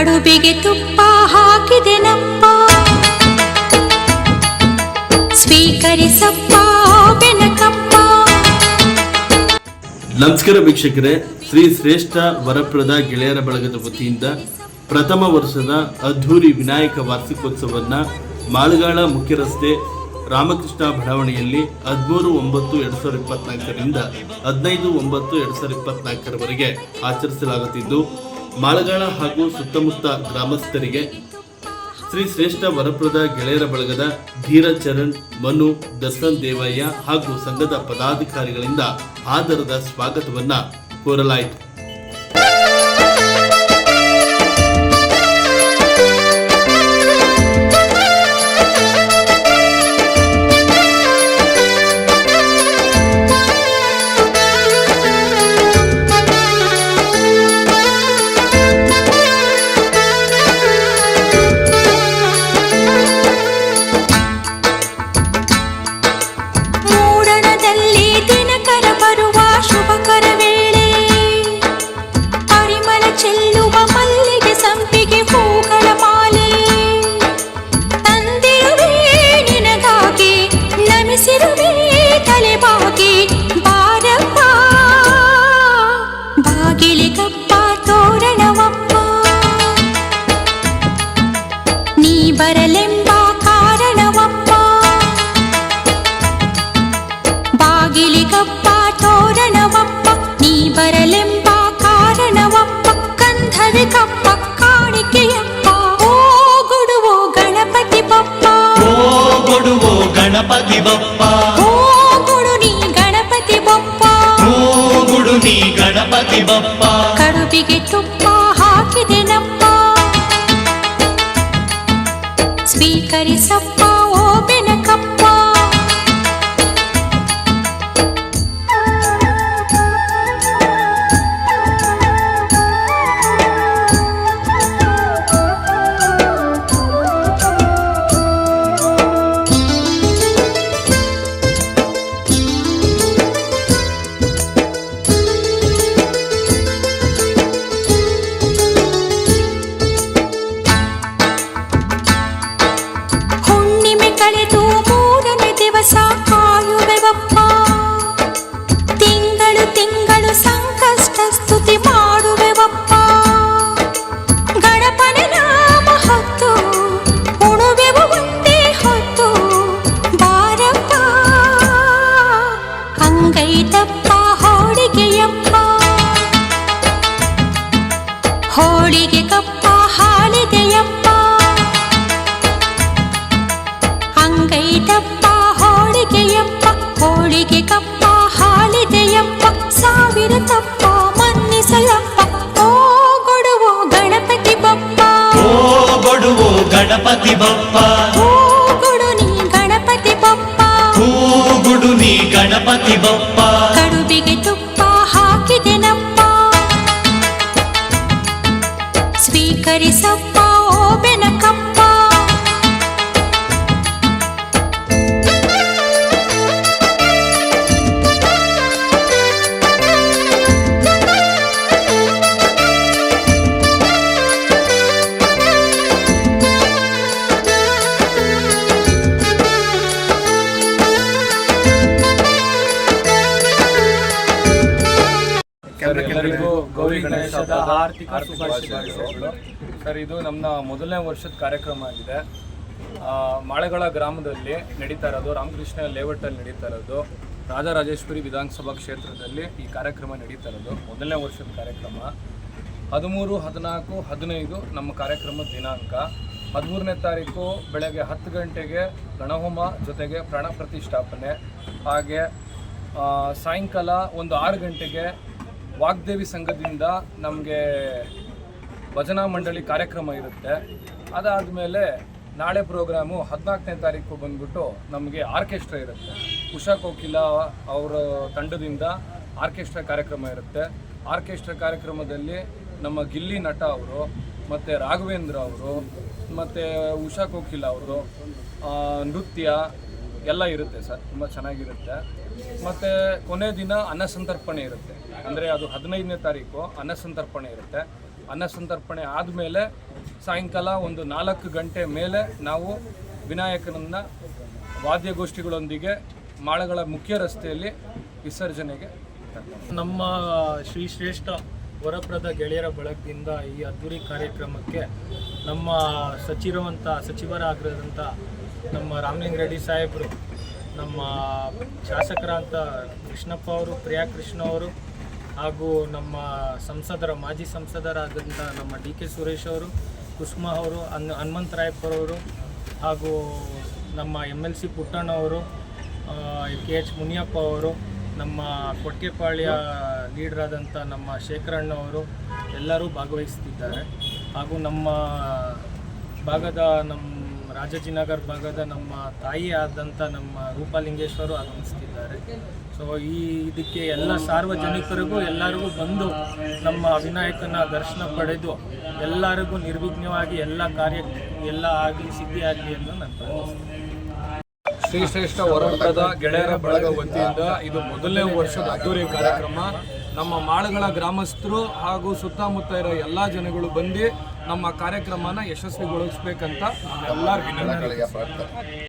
ಕಡುಬಿಗೆ ತುಪ್ಪ ಹಾಕಿದೆ ನಪ್ಪ. ಸ್ವೀಕರಿಸಪ್ಪ ಬೆನಕಪ್ಪ ನಮಸ್ಕಾರ ವೀಕ್ಷಕರೇ, ಶ್ರೀ ಶ್ರೇಷ್ಠ ವರಪ್ರದ ಗೆಳೆಯರ ಬಳಗದ ವತಿಯಿಂದ ಪ್ರಥಮ ವರ್ಷದ ಅದ್ಧೂರಿ ವಿನಾಯಕ ವಾರ್ಷಿಕೋತ್ಸವವನ್ನು ಮಾಳಗಾಳ ಮುಖ್ಯ ರಸ್ತೆ ರಾಮಕೃಷ್ಣ ಬಡಾವಣೆಯಲ್ಲಿ ಹದಿಮೂರು ಒಂಬತ್ತು ಎರಡು ಸಾವಿರದ ಇಪ್ಪತ್ನಾಲ್ಕರಿಂದ ಹದಿನೈದು ಒಂಬತ್ತು ಎರಡು ಸಾವಿರದ ಇಪ್ಪತ್ನಾಲ್ಕರವರೆಗೆ ಆಚರಿಸಲಾಗುತ್ತಿದ್ದು ಮಾಳಗಾಳ ಹಾಗೂ ಸುತ್ತಮುತ್ತ ಗ್ರಾಮಸ್ಥರಿಗೆ ಶ್ರೀ ಶ್ರೇಷ್ಠ ವರಪ್ರದ ಗೆಳೆಯರ ಬಳಗದ ಧೀರಚರಣ್ ಚರಣ್ ಮನು ದಸನ್ ದೇವಯ್ಯ ಹಾಗೂ ಸಂಘದ ಪದಾಧಿಕಾರಿಗಳಿಂದ ಆದರದ ಸ್ವಾಗತವನ್ನ ಕೋರಲಾಯಿತು. ಬರಲೆಂಬ ಕಾರಣವಪ್ಪ ಬಾಗಿಲಿಗಪ್ಪ ತೋರಣವಪ್ಪ ನೀ ಬರಲೆಂಬ ಕಾರಣವಪ್ಪ ಕಂಧವಿ ಕಪ್ಪ ಕಾಣಿಕೆಯಪ್ಪ ಓ ಗುಡುವು ಗಣಪತಿ ಬಪ್ಪ ಓ ಕೊಡುವೋ ಗಣಪತಿ ಬಪ್ಪ ಓ ಗುಡು ನೀ ಗಣಪತಿ ಬಪ್ಪ ಓ ಗುಡು ನೀ ಗಣಪತಿ ಬಪ್ಪ ಕಡುಬಿಗೆ ತುಪ್ಪ ಸ್ವೀಕರಿಸಪ್ಪ ಓ ಹೋಳಿಗೆ ಕಪ್ಪ ಹಾಳಿದೆಯಪ್ಪ ಅಂಗೈತಪ್ಪ ಹೋಳಿಗೆಯಪ್ಪ ಹೋಳಿಗೆ ಕಪ್ಪ ಹಾಳಿದೆಯಪ್ಪ ಸಾವಿರ ತಪ್ಪ ಮನ್ನಿಸಲಪ್ಪ ಓ ಕೊಡುವು ಗಣಪತಿ ಬಪ್ಪ ಓ ಕೊಡುವೋ ಗಣಪತಿ ಬಪ್ಪ ಓ ಕೊಡು ನೀ ಗಣಪತಿ ಬಪ್ಪ ಓ ಗುಡು ನೀ ಗಣಪತಿ ಬಪ್ಪ ಎಲ್ಲರಿಗೂ ಗೌರಿ ಗಣೇಶದ ಆರ್ಥಿಕ ಶುಭಾಶಯಗಳು. ಸರ್ ಇದು ನಮ್ಮ ಮೊದಲನೇ ವರ್ಷದ ಕಾರ್ಯಕ್ರಮ ಆಗಿದೆ. ಮಾಳೆಗಳ ಗ್ರಾಮದಲ್ಲಿ ನಡೀತಾ ಇರೋದು ರಾಮಕೃಷ್ಣ ಲೇಔಟಲ್ಲಿ ನಡೀತಾ ಇರೋದು ರಾಜರಾಜೇಶ್ವರಿ ವಿಧಾನಸಭಾ ಕ್ಷೇತ್ರದಲ್ಲಿ ಈ ಕಾರ್ಯಕ್ರಮ ನಡೀತಾ ಇರೋದು ಮೊದಲನೇ ವರ್ಷದ ಕಾರ್ಯಕ್ರಮ. ಹದಿಮೂರು ಹದಿನಾಲ್ಕು ಹದಿನೈದು ನಮ್ಮ ಕಾರ್ಯಕ್ರಮದ ದಿನಾಂಕ. ಹದಿಮೂರನೇ ತಾರೀಕು ಬೆಳಗ್ಗೆ ಹತ್ತು ಗಂಟೆಗೆ ಗಣಹೋಮ ಜೊತೆಗೆ ಪ್ರಾಣ ಪ್ರತಿಷ್ಠಾಪನೆ. ಹಾಗೆ ಸಾಯಂಕಾಲ ಒಂದು ಆರು ಗಂಟೆಗೆ ವಾಗ್ದೇವಿ ಸಂಘದಿಂದ ನಮಗೆ ಭಜನಾ ಮಂಡಳಿ ಕಾರ್ಯಕ್ರಮ ಇರುತ್ತೆ. ಅದಾದಮೇಲೆ ನಾಳೆ ಪ್ರೋಗ್ರಾಮು ಹದಿನಾಲ್ಕನೇ ತಾರೀಕು ಬಂದ್ಬಿಟ್ಟು ನಮಗೆ ಆರ್ಕೆಸ್ಟ್ರಾ ಇರುತ್ತೆ. ಉಷಾ ಕೋಕಿಲ ಅವರ ತಂಡದಿಂದ ಆರ್ಕೆಸ್ಟ್ರಾ ಕಾರ್ಯಕ್ರಮ ಇರುತ್ತೆ. ಆರ್ಕೆಸ್ಟ್ರಾ ಕಾರ್ಯಕ್ರಮದಲ್ಲಿ ನಮ್ಮ ಗಿಲ್ಲಿ ನಟ ಅವರು, ಮತ್ತು ರಾಘವೇಂದ್ರ ಅವರು, ಮತ್ತು ಉಷಾ ಕೋಕಿಲ ಅವರು ನೃತ್ಯ ಎಲ್ಲ ಇರುತ್ತೆ ಸರ್. ತುಂಬ ಚೆನ್ನಾಗಿರುತ್ತೆ. ಮತ್ತು ಕೊನೆ ದಿನ ಅನ್ನಸಂತರ್ಪಣೆ ಇರುತ್ತೆ. ಅಂದರೆ ಅದು ಹದಿನೈದನೇ ತಾರೀಕು ಅನ್ನಸಂತರ್ಪಣೆ ಇರುತ್ತೆ ಅನ್ನಸಂತರ್ಪಣೆ ಆದಮೇಲೆ ಸಾಯಂಕಾಲ ಒಂದು ನಾಲ್ಕು ಗಂಟೆ ಮೇಲೆ ನಾವು ವಿನಾಯಕನನ್ನ ವಾದ್ಯಗೋಷ್ಠಿಗಳೊಂದಿಗೆ ಮಾಳಗಳ ಮುಖ್ಯ ರಸ್ತೆಯಲ್ಲಿ ವಿಸರ್ಜನೆಗೆ. ನಮ್ಮ ಶ್ರೀ ಶ್ರೇಷ್ಠ ವರಪ್ರದ ಗೆಳೆಯರ ಬಳಗದಿಂದ ಈ ಅದ್ಧೂರಿ ಕಾರ್ಯಕ್ರಮಕ್ಕೆ ನಮ್ಮ ಸಚಿರುವಂಥ ಸಚಿವರಾಗಿರೋದಂಥ ನಮ್ಮ ರಾಮಲಿಂಗ ರೆಡ್ಡಿ ಸಾಹೇಬರು, ನಮ್ಮ ಶಾಸಕರಾದಂಥ ಕೃಷ್ಣಪ್ಪ ಅವರು, ಪ್ರಿಯಾ ಕೃಷ್ಣ ಅವರು ಹಾಗೂ ನಮ್ಮ ಸಂಸದರ, ಮಾಜಿ ಸಂಸದರಾದಂಥ ನಮ್ಮ ಡಿ ಕೆ ಸುರೇಶ್ ಅವರು, ಕುಸುಮಾ ಅವರು ಹನ್ ಹನುಮಂತರಾಯಪ್ಪರವರು ಹಾಗೂ ನಮ್ಮ ಎಂ ಎಲ್ ಸಿ ಪುಟ್ಟಣ್ಣವರು ಕೆ ಎಚ್ ಮುನಿಯಪ್ಪ ಅವರು, ನಮ್ಮ ಕೊಟ್ಟಿಗೆಪಾಳ್ಯ ಲೀಡರ್ ಆದಂಥ ನಮ್ಮ ಶೇಖರಣ್ಣ ಅವರು ಎಲ್ಲರೂ ಭಾಗವಹಿಸ್ತಿದ್ದಾರೆ ಹಾಗೂ ನಮ್ಮ ಭಾಗದ ನಮ್ಮ ರಾಜಾಜಿನಗರ್ ಭಾಗದ ನಮ್ಮ ತಾಯಿ ಆದಂಥ ನಮ್ಮ ರೂಪಲಿಂಗೇಶ್ವರು ಆಗಮಿಸ್ತಿದ್ದಾರೆ. ಸೊ ಈ ಇದಕ್ಕೆ ಎಲ್ಲ ಸಾರ್ವಜನಿಕರಿಗೂ ಎಲ್ಲರಿಗೂ ಬಂದು ನಮ್ಮ ವಿನಾಯಕನ ದರ್ಶನ ಪಡೆದು ಎಲ್ಲರಿಗೂ ನಿರ್ವಿಘ್ನವಾಗಿ ಎಲ್ಲ ಕಾರ್ಯ, ಎಲ್ಲ ಆಗಲಿ, ಸಿದ್ಧಿ ಆಗಲಿ ಎಂದು ನಾನು ಶ್ರೀ ಶ್ರೇಷ್ಠ ಹೋರಾಟದ ಗೆಳೆಯರ ಬಳಗ ವತಿಯಿಂದ ಇದು ಮೊದಲನೇ ವರ್ಷದ ಅದ್ದೂರಿ ಕಾರ್ಯಕ್ರಮ. ನಮ್ಮ ಮಾಳಗಳ ಗ್ರಾಮಸ್ಥರು ಹಾಗೂ ಸುತ್ತಮುತ್ತ ಇರೋ ಎಲ್ಲ ಜನಗಳು ಬಂದು ನಮ್ಮ ಕಾರ್ಯಕ್ರಮನ ಯಶಸ್ವಿಗೊಳಿಸ್ಬೇಕಂತ ಎಲ್ಲರ ವಿನಂತಿ